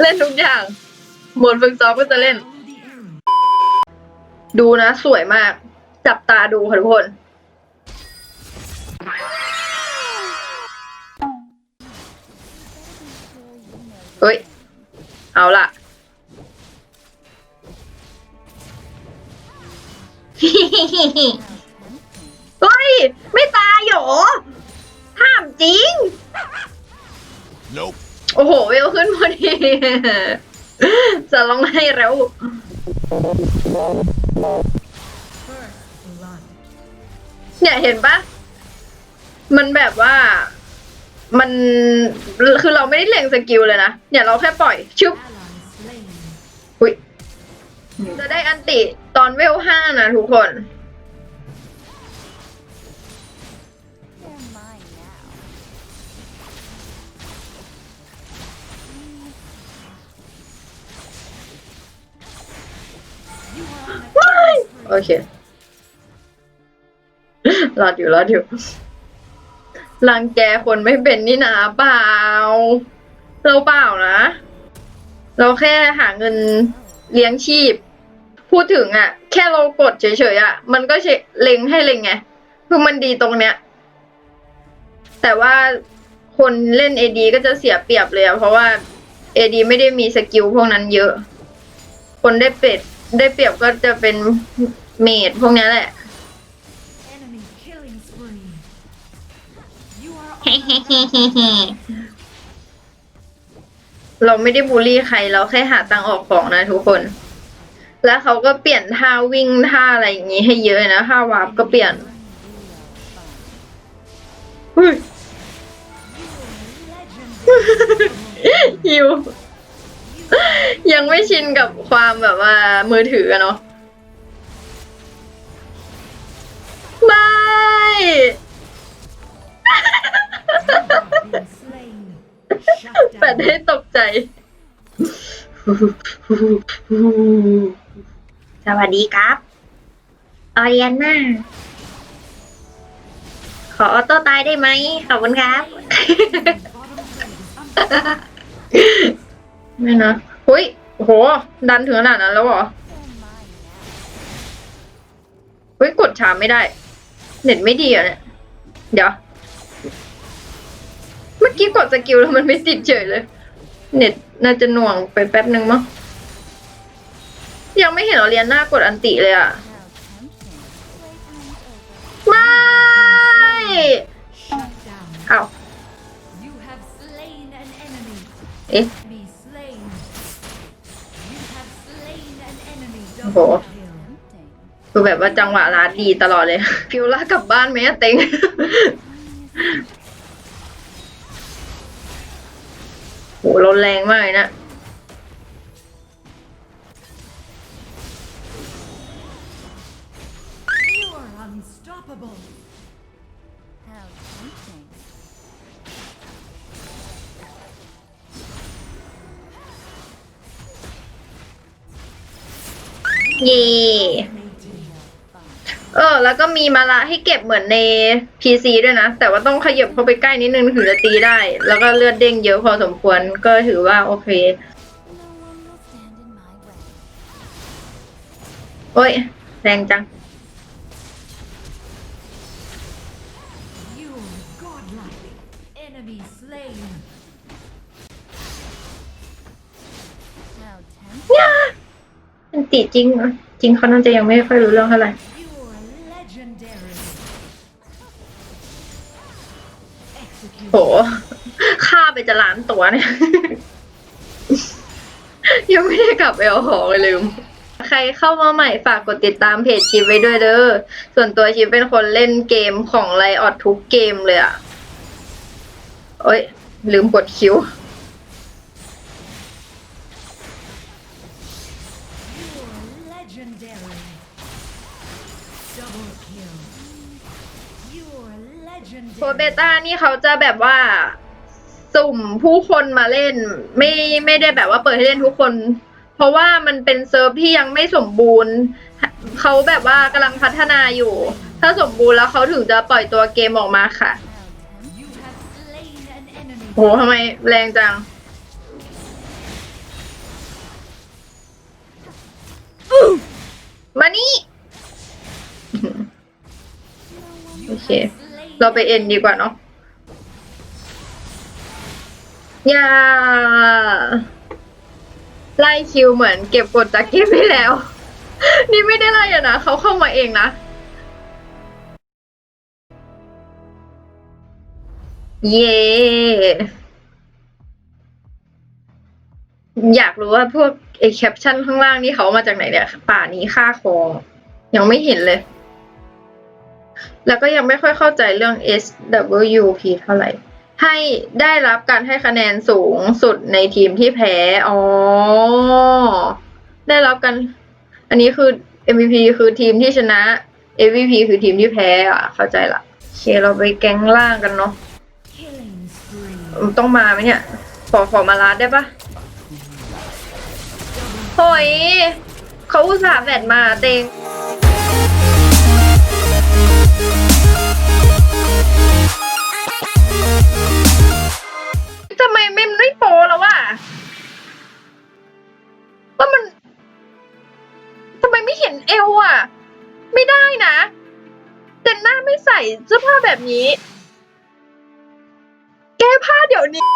เล่นทุกอย่าง หมดฝึกซ้อมก็จะเล่น ดูนะ สวยมาก จับตาดูค่ะทุกคน เฮ้ย เอาล่ะ เฮ้ย ไม่ตายหรอห้ามจริง Nope. โอ้โห เวลขึ้นพอดีจะร้องให้แล้ว เนี่ยเห็นปะมันแบบว่ามันคือเราไม่ได้เล็งสกิลเลยนะ เนี่ยเราแค่ปล่อยชุบอุ้ยจะได้อันติตอนเวลห้านะทุกคน โอเค รอดอยู่รอดอยู่รังแกคนไม่เป็นนี่นาเปล่า เราเปล่านะ เราแค่หาเงินเลี้ยงชีพ พูดถึงอะ่ะ แค่เรากดเฉยๆอะ่ะ มันก็เชเล็งให้เล็งไง คือมันดีตรงเนี้ย แต่ว่าคนเล่นเอดีก็จะเสียเปรียบเลยอะเพราะว่าเอดีไม่ได้มีสกิลพวกนั้นเยอะ คนได้เป็ด ได้เปรียบก็จะเป็นเมดพวกนี้แหละ Enemy killing spree. You are เฮ้เฮ้เฮ้เราไม่ได้บูลลี่ใครเราแค่หาตังออกของนะทุกคน แล้วเขาก็เปลี่ยนท่าวิ่งท่าอะไรอย่างงี้ให้เยอะนะท่าวาร์ปก็เปลี่ยนเฮ้ยฮิว ยังไม่ชินกับความแบบว่ามือถืออะเนาะไม่ แปดให้ตกใจ สวัสดีครับออเรียนน่าขอออโต้ตายได้ไหมขอบคุณครับ ไม่นะหุยโอ้โห ดันถึงขนาดนั้นแล้วเหรอ They're mine now. เฮ้ย กดชามไม่ได้ เน็ตไม่ดีเหรอะเนี่ย เดี๋ยว เมื่อกี้กดสกิลแล้วมันไม่ติดเฉยเลย เน็ตน่าจะหน่วงไปแป๊บนึงมั้ง ยังไม่เห็นออเรียนหน้ากดอันติเลยอะ How tempting. Playtime's over. ไม่ Shut down. เอา You have slain an enemy. เอ๊ะ enemy. Ủa? Double kill. Tempting. คือแบบว่าจังหวะร้านดีตลอดเลยฟิวล่ากลับบ้านไหมอะเต็ง โหรนแรงมากเลยนะ You are unstoppable. How tempting. เย่เออ แล้วก็มีมาละให้เก็บเหมือนใน PC ด้วยนะ แต่ว่าต้องขยับเข้าไปใกล้นิดนึงถึงจะตีได้ แล้วก็เลือดเด้งเยอะพอสมควรก็ถือว่าโอเค โอ้ย แรงจัง ติจริงจริงเขาน่าจะยังไม่ค่อยรู้เรื่องเท่าไหร่โห Execute. ฆ่าไปจะล้านตัวเนี่ย ยังไม่ได้กลับไปเอาของเลยลืม ใครเข้ามาใหม่ฝากกดติดตามเพจชิปไว้ด้วยเด้อ ส่วนตัวชิปเป็นคนเล่นเกมของไลออดทุกเกมเลยอะโอ้ยลืมกดคิว โคเบต้านี่เขาจะแบบว่า สุ่มผู้คนมาเล่น ไม่ไม่ได้แบบว่าเปิดให้เล่นทุกคน เพราะว่ามันเป็นเซิร์ฟที่ยังไม่สมบูรณ์ เขาแบบว่ากำลังพัฒนาอยู่ ถ้าสมบูรณ์แล้วเขาถึงจะปล่อยตัวเกมออกมาค่ะโหทำไมแรงจัง เค เราไปเอ็นดีกว่าเนาะอย่าไล่คิวเหมือนเก็บกดจากเกมที่แล้ว นี่ไม่ได้ไล่อะนะเขาเข้ามาเองนะเย่อยากรู้ว่าพวกไอแคปชั่นข้างล่างนี่เขามาจากไหนเนี่ย ป่านี้ค่าคองยังไม่เห็นเลย แล้วก็ยังไม่ค่อยเข้าใจเรื่อง SWP เท่าไหร่ ให้ได้รับการให้คะแนนสูงสุดในทีมที่แพ้ อ๋อ ได้รับกัน อันนี้คือ MVP คือทีมที่ชนะ MVP คือทีมที่แพ้อะ เข้าใจละโอเคเราไปแก๊งล่างกันเนาะต้องมาไหมเนี่ย ขอขอมาลาดได้ปะโหยเขาอุตส่าห์แบตมาเต็ง ทำไมไม่ไม่โปรแล้ววะว่ามันทำไมไม่เห็นเอวอะ ไม่ได้นะแต่หน้าไม่ใส่เสื้อผ้าแบบนี้ แก้ผ้าเดี๋ยวนี้